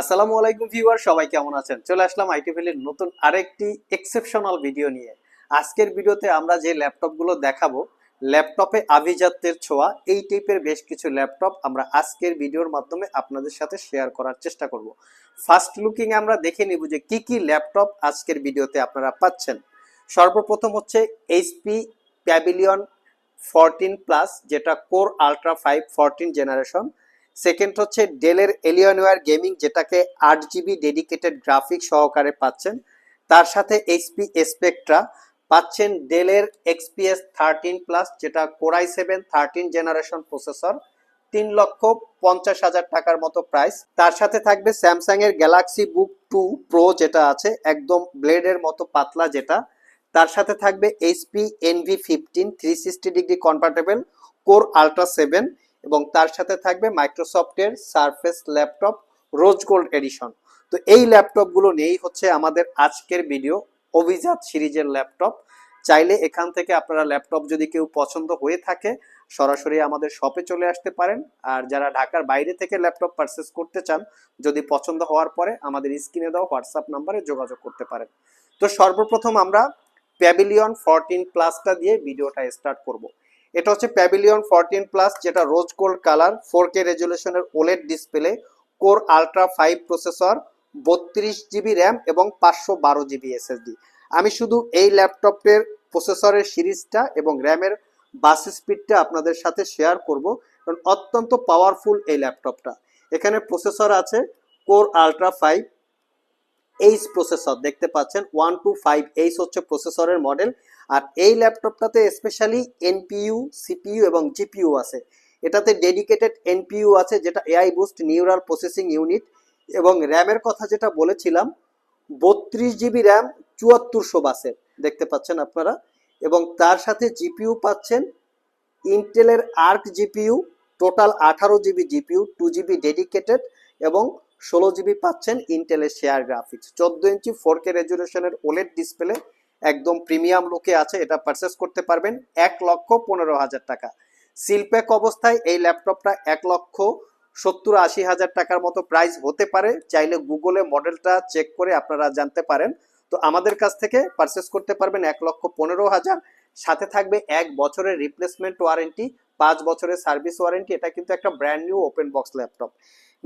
আসসালামু আলাইকুম ভিউয়ার, সবাই কেমন আছেন? চলে আসলাম আইটি ভ্যালির নতুন আরেকটি এক্সেপশনাল ভিডিও নিয়ে। আজকের ভিডিওতে আমরা যে ল্যাপটপগুলো দেখাবো, ল্যাপটপে আভিজাত্যের ছোঁয়া, এই টাইপের বেশ কিছু ল্যাপটপ আমরা আজকের ভিডিওর মাধ্যমে আপনাদের সাথে শেয়ার করার চেষ্টা করব। ফার্স্ট লুকিং আমরা দেখে নিব যে কি কি ল্যাপটপ আজকের ভিডিওতে আপনারা পাচ্ছেন। সর্বপ্রথম হচ্ছে এইচপি প্যাভিলিয়ন ফোরটিন প্লাস যেটা core ultra five fourteen generation second হচ্ছে ডেলের এলিয়নওয়ার গেমিং যেটাকে আট জিবি ডেডিকেটেড গ্রাফিক সহকারে পাচ্ছেন। তার সাথে এইচপি স্পেকট্রা পাচ্ছেন ডেলের এক্সপিএস থার্টিন প্লাস যেটা core i seven thirteen generation processor তিন লক্ষ পঞ্চাশ হাজার টাকার মতো প্রাইস তার সাথে থাকবে স্যামসাং এর গ্যালাক্সি বুক টু প্রো যেটা আছে, একদম ব্লেডের মতো পাতলা যেটা। তার সাথে থাকবে HP Envy fifteen three sixty degree convertible core ultra seven এবং তার সাথে থাকবে মাইক্রোসফটের Surface laptop rose gold edition তো এই ল্যাপটপগুলো নিয়েই হচ্ছে আমাদের আজকের ভিডিও অভিজাত সিরিজের ল্যাপটপ চাইলে এখান থেকে আপনারা ল্যাপটপ যদি কেউ পছন্দ হয়ে থাকে, সরাসরি আমাদের শপে চলে আসতে পারেন। আর যারা ঢাকার বাইরে থেকে ল্যাপটপ পারচেস করতে চান, যদি পছন্দ হওয়ার পরে আমাদের স্ক্রিনে দেওয়া হোয়াটসঅ্যাপ নাম্বারে যোগাযোগ করতে পারেন। তো সর্বপ্রথম আমরা প্যাভিলিয়ন ফোরটিন প্লাসটা দিয়ে ভিডিওটা স্টার্ট করব। এটা হচ্ছে প্যাভিলিয়ন ফোরটিন প্লাস যেটা rose gold colour four K রেজুলেশনের OLED display core ultra five processor বত্রিশ জিবি র্যাম এবং পাঁচশো বারো জিবি এসএসডি আমি শুধু এই ল্যাপটপের প্রসেসরের সিরিজটা এবং র্যামের বাস স্পিডটা আপনাদের সাথে শেয়ার করব, কারণ অত্যন্ত পাওয়ারফুল এই ল্যাপটপটা এখানে প্রসেসর আছে core ultra five H processor দেখতে পাচ্ছেন ওয়ান টু ফাইভ এইচ হচ্ছে প্রসেসরের মডেল আর এই ল্যাপটপটাতে স্পেশালি এনপিইউ সিপিইউ এবং জিপিইউ আছে। এটাতে ডেডিকেটেড এনপিইউ আছে, যেটা AI boost neural processing unit এবং র্যামের কথা যেটা বলেছিলাম, বত্রিশ জিবি র্যাম চুয়াত্তরশো বাসের, দেখতে পাচ্ছেন আপনারা। এবং তার সাথে জিপিইউ পাচ্ছেন ইন্টেলের আর্ক জিপিইউ টোটাল আঠারো GB GPU two GB dedicated এবং ষোলো জিবি পাচ্ছেন ইন্টেলের শেয়ার গ্রাফিক্স চোদ্দ ইঞ্চি ফোর কে রেজুলেশনের ওলেড ডিসপ্লে একদম প্রিমিয়াম লুকে আছে, এটা পারচেস করতে পারবেন এক লক্ষ পনেরো হাজার টাকা। সিলপ্যাক অবস্থায় এই ল্যাপটপটা এক লক্ষ সত্তর আশি হাজার টাকার মতো প্রাইস হতে পারে। চাইলে গুগলে মডেলটা চেক করে আপনারা জানতে পারেন। তো আমাদের কাছ থেকে পারচেস করতে পারবেন এক লক্ষ পনেরো হাজার। সাথে থাকবে এক বছরের রিপ্লেসমেন্ট ওয়ারেন্টি পাঁচ বছরের সার্ভিস ওয়ারেন্টি এটা কিন্তু একটা brand new open box laptop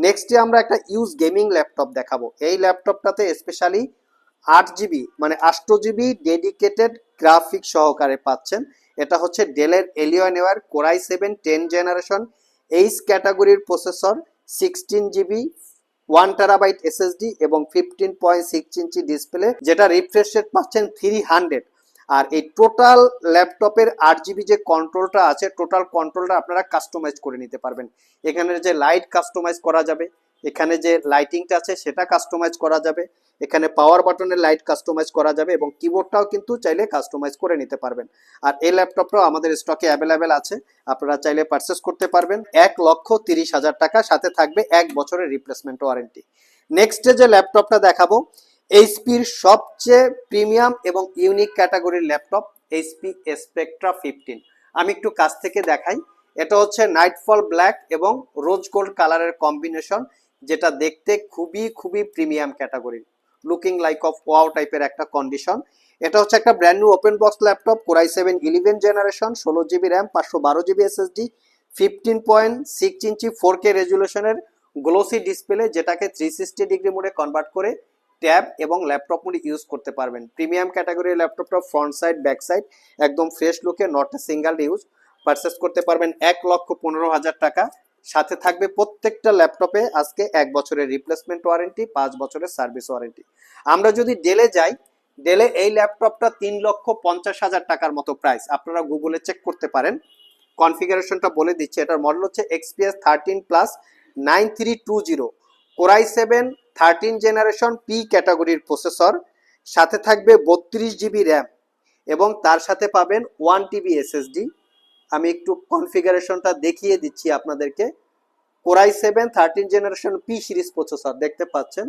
নেক্সটে আমরা একটা ইউজ গেমিং ল্যাপটপ দেখাবো। এই ল্যাপটপটাতে স্পেশালি আট জিবি মানে আষ্ট জিবি ডেডিকেটেড গ্রাফিক সহকারে পাচ্ছেন। এটা হচ্ছে ডেলের Alienware core i seven ten generation H ক্যাটাগরির processor sixteen GB one terabyte SSD এবং fifteen point six inch display যেটা রিফ্রেশ রেট পাচ্ছেন থ্রি হান্ড্রেড আর এই টোটাল ল্যাপটপের আট জিবি যে কন্ট্রোলটা আছে টোটাল কন্ট্রোলটা আপনারা কাস্টমাইজ করে নিতে পারবেন। এখানে যে লাইট কাস্টমাইজ করা যাবে, এখানে যে লাইটিংটা আছে সেটা কাস্টমাইজ করা যাবে, এখানে পাওয়ার বাটনের লাইট কাস্টমাইজ করা যাবে এবং কিবোর্ডটাও কিন্তু চাইলে কাস্টমাইজ করে নিতে পারবেন। আর এই ল্যাপটপটাও আমাদের স্টকে অ্যাভেলেবেল আছে, আপনারা চাইলে পারচেস করতে পারবেন। এক লক্ষ তিরিশ হাজার টাকা, সাথে থাকবে এক বছরের রিপ্লেসমেন্ট ওয়ারেন্টি নেক্সটে যে ল্যাপটপটা দেখাবো এইচপির সবচেয়ে প্রিমিয়াম এবং ইউনিক ক্যাটাগরির ল্যাপটপ এইচপি স্পেকট্রা ফিফটিন আমি একটু কাছ থেকে দেখাই। এটা হচ্ছে নাইটফল ব্ল্যাক এবং রোজ গোল্ড কালারের কম্বিনেশন যেটা দেখতে খুবই খুবই প্রিমিয়াম ক্যাটাগরির লুকিং লাইক অফ ওয়াও টাইপের একটা কন্ডিশন এটা হচ্ছে একটা brand new open box laptop core i seven eleven generation ষোলো জিবি র্যাম পাঁচশো বারো GB SSD fifteen point six inch four K রেজুলেশনের glossy display যেটাকে থ্রি সিক্সটি ডিগ্রি মোডে কনভার্ট করে ট্যাব এবং ল্যাপটপ ইউজ করতে পারবেন। প্রিমিয়াম ক্যাটাগরির ল্যাপটপটা ফ্রন্ট সাইড ব্যাক সাইড একদম ফ্রেশ লুকে নট সিঙ্গেল ইউজ পারচেস করতে পারবেন এক লক্ষ পনেরো হাজার টাকা। সাথে থাকবে প্রত্যেকটা ল্যাপটপে আজকে এক বছরের রিপ্লেসমেন্ট ওয়ারেন্টি পাঁচ বছরের সার্ভিস ওয়ারেন্টি আমরা যদি ডেলে যাই ডেলে এই ল্যাপটপটা তিন লক্ষ পঞ্চাশ হাজার টাকার মতো প্রাইস আপনারা গুগলে চেক করতে পারেন। কনফিগারেশনটা বলে দিচ্ছে। এটার মডেল হচ্ছে XPS thirteen plus nine three two zero core i seven thirteen generation P ক্যাটাগরির প্রসেসর সাথে থাকবে বত্রিশ জিবি র্যাম এবং তার সাথে পাবেন ওয়ান টিবি এসএসডি আমি একটু কনফিগারেশনটা দেখিয়ে দিচ্ছি আপনাদেরকে। Core i seven thirteen generation P series processor দেখতে পাচ্ছেন?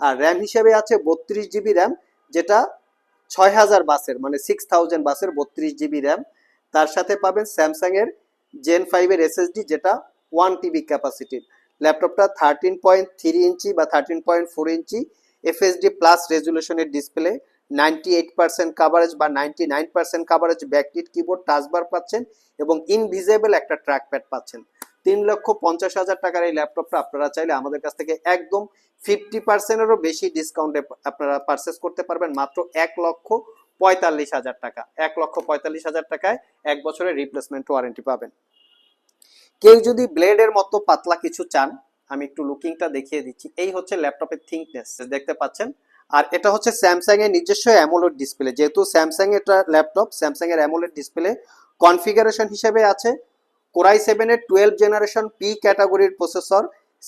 আর র্যাম হিসেবে আছে বত্রিশ জিবি র্যাম যেটা ছয় হাজার বাসের মানে সিক্স থাউজেন্ড বাসের বত্রিশ জিবি র্যাম তার সাথে পাবেন স্যামসাং এর জেন ফাইভের এসএসডি যেটা ওয়ান টিবি ক্যাপাসিটির ল্যাপটপটা থার্টিন পয়েন্ট থ্রি ইঞ্চি বা thirteen point four inch FHD plus রেজুলেশনের display ninety eight percent coverage বা ninety nine percent coverage backlit keyboard touch bar পাচ্ছেন এবং ইনভিজিবল একটা ট্র্যাক প্যাড পাচ্ছেন। তিন লক্ষ পঞ্চাশ হাজার টাকার এই ল্যাপটপটা আপনারা চাইলে আমাদের কাছ থেকে একদম ফিফটি পার্সেন্টেরও বেশি ডিসকাউন্টে আপনারা পারচেস করতে পারবেন মাত্র এক লক্ষ পঁয়তাল্লিশ হাজার টাকা। এক লক্ষ পঁয়তাল্লিশ হাজার টাকায় এক বছরের রিপ্লেসমেন্ট ওয়ারেন্টি পাবেন। কেউ যদি ব্লেডের মতো পাতলা কিছু চান, আমি একটু লুকিংটা দেখিয়ে দিচ্ছি। এই হচ্ছে ল্যাপটপের থিঙ্কনেস দেখতে পাচ্ছেন? আর এটা হচ্ছে স্যামসাং এর নিজস্ব অ্যামোলেড ডিসপ্লে। যেহেতু স্যামসাং এটা ল্যাপটপ স্যামসাং এর অ্যামোলেড ডিসপ্লে কনফিগারেশন হিসেবে আছে। কোরাই সেভেনের টুয়েলভ জেনারেশন পি ক্যাটাগরির processor,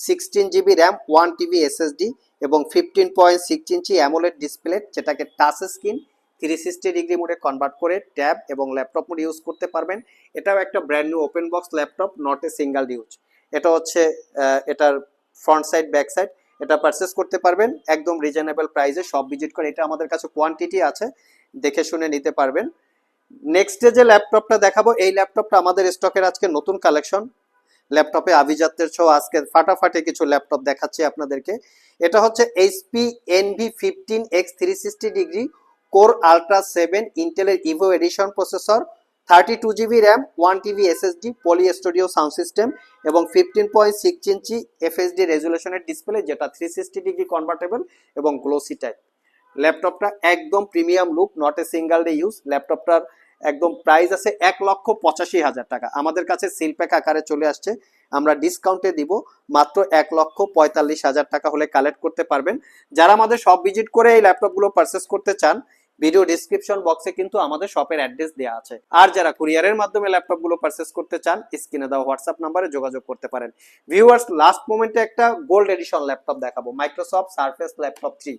sixteen GB RAM, one TB SSD এবং fifteen point six inch AMOLED display, যেটাকে touch screen three sixty degree মোডে কনভার্ট করে ট্যাব এবং ল্যাপটপ মোড ইউজ করতে পারবেন। এটাও একটা brand new open box laptop not a single use এটা হচ্ছে এটার ফ্রন্ট সাইড ব্যাক সাইড এটা পারচেস করতে পারবেন। একদম রিজনেবল প্রাইসে সব ভিজিট করে, এটা আমাদের কাছে কোয়ান্টিটি আছে, দেখে শুনে নিতে পারবেন। নেক্সটে যে ল্যাপটপটা দেখাবো, এই ল্যাপটপটা আমাদের স্টকের আজকে নতুন কালেকশন ল্যাপটপে আভিজাত্যের ছো আজকে ফাটাফাটে কিছু ল্যাপটপ দেখাচ্ছি আপনাদেরকে। এটা হচ্ছে HP envy fifteen X three sixty degree core ultra seven ইন্টেলের evo edition processor, thirty two GB RAM, one TB SSD, poly studio sound system এবং fifteen point six inch FHD রেজুলেশনের display যেটা three sixty degree convertible এবং glossy type ল্যাপটপটা একদম premium look not a single day use ল্যাপটপটার একদম price আছে এক লক্ষ পঁচাশি হাজার টাকা। আমাদের কাছে সিল প্যাক আকারে চলে আসছে। আমরা ডিসকাউন্টে দিব। মাত্র এক লক্ষ পঁয়তাল্লিশ হাজার টাকা হলে কালেক্ট করতে পারবেন। যারা আমাদের সব ভিজিট করে এই ল্যাপটপগুলো পারচেস করতে চান ভিডিও ডিসক্রিপশন বক্সে কিন্তু আমাদের শপের অ্যাড্রেস দেওয়া আছে। আর যারা কুরিয়ারের মাধ্যমে ল্যাপটপগুলো পারচেস করতে চান স্ক্রিনে দেওয়া হোয়াটসঅ্যাপ নাম্বারে যোগাযোগ করতে পারেন। ভিউয়ার্স লাস্ট মোমেন্টে একটা গোল্ড এডিশন ল্যাপটপ দেখাবো মাইক্রোসফট সার্ফেস ল্যাপটপ থ্রি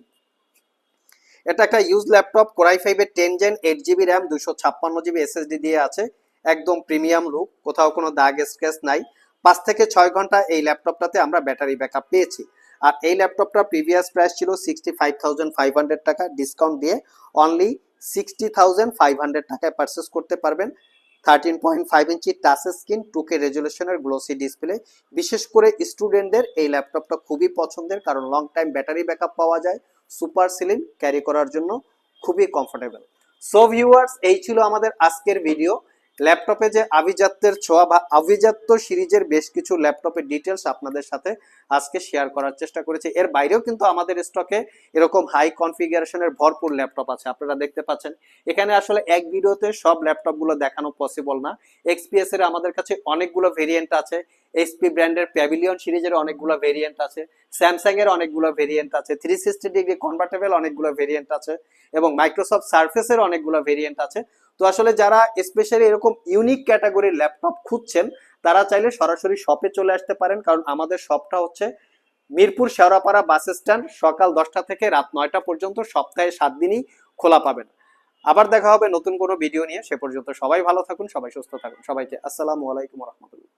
এটা একটা ইউজ ল্যাপটপ কোরাই ফাইভের ten gen eight GB RAM দুশো ছাপ্পান্ন জিবি এসএসডি দিয়ে আছে। একদম প্রিমিয়াম লুক কোথাও কোনো দাগ স্ক্র্যাচ নাই। পাঁচ থেকে ছয় ঘণ্টা এই ল্যাপটপটাতে আমরা ব্যাটারি ব্যাকআপ পেয়েছি। আর এই ল্যাপটপটা প্রিভিয়াস প্রাইস ছিল sixty five thousand five hundred টাকা। ডিসকাউন্ট দিয়ে only sixty thousand five hundred টাকায় পারচেস করতে পারবেন। থার্টিন পয়েন্ট ফাইভ ইঞ্চি টাচ স্ক্রিন টু কে রেজুলেশনের গ্লোসি ডিসপ্লে বিশেষ করে স্টুডেন্টদের এই ল্যাপটপটা খুবই পছন্দের, কারণ লং টাইম ব্যাটারি ব্যাকআপ পাওয়া যায় সুপার সিলিং ক্যারি করার জন্য খুবই কমফোর্টেবল সো ভিউয়ার্স এই ছিল আমাদের আজকের ভিডিও ল্যাপটপে যে আভিজাত্যের ছোঁয়া বা আভিজাত্য সিরিজের বেশ কিছু ল্যাপটপের ডিটেলস আপনাদের সাথে আজকে শেয়ার করার চেষ্টা করেছি। এর বাইরেও কিন্তু আমাদের স্টকে এরকম হাই কনফিগারেশনের ভরপুর ল্যাপটপ আছে, আপনারা দেখতে পাচ্ছেন। এখানে আসলে এক ভিডিওতে সব ল্যাপটপগুলো দেখানো পসিবল না। এক্সপিএস এর আমাদের কাছে অনেকগুলো ভেরিয়েন্ট আছে এইচপি ব্র্যান্ডের প্যাভিলিয়ন সিরিজের অনেকগুলো ভেরিয়েন্ট আছে স্যামসাং এর অনেকগুলো ভেরিয়েন্ট আছে থ্রি সিক্সটি ডিগ্রি কনভার্টেবল অনেকগুলো ভেরিয়েন্ট আছে, এবং মাইক্রোসফট সার্ফেসের অনেকগুলো ভেরিয়েন্ট আছে। তো আসলে যারা স্পেশালি এরকম ইউনিক ক্যাটাগরির ল্যাপটপ খুঁজছেন, তারা চাইলে সরাসরি শপে চলে আসতে পারেন। কারণ আমাদের শপটা হচ্ছে মিরপুর শেওড়াপাড়া বাস স্ট্যান্ড সকাল দশটা থেকে রাত নয়টা পর্যন্ত সপ্তাহে সাত দিনই খোলা পাবেন। আবার দেখা হবে নতুন কোনো ভিডিও নিয়ে। সে পর্যন্ত সবাই ভালো থাকুন, সবাই সুস্থ থাকুন। সবাইকে আসসালামু আলাইকুম রহমতুল্লাহ।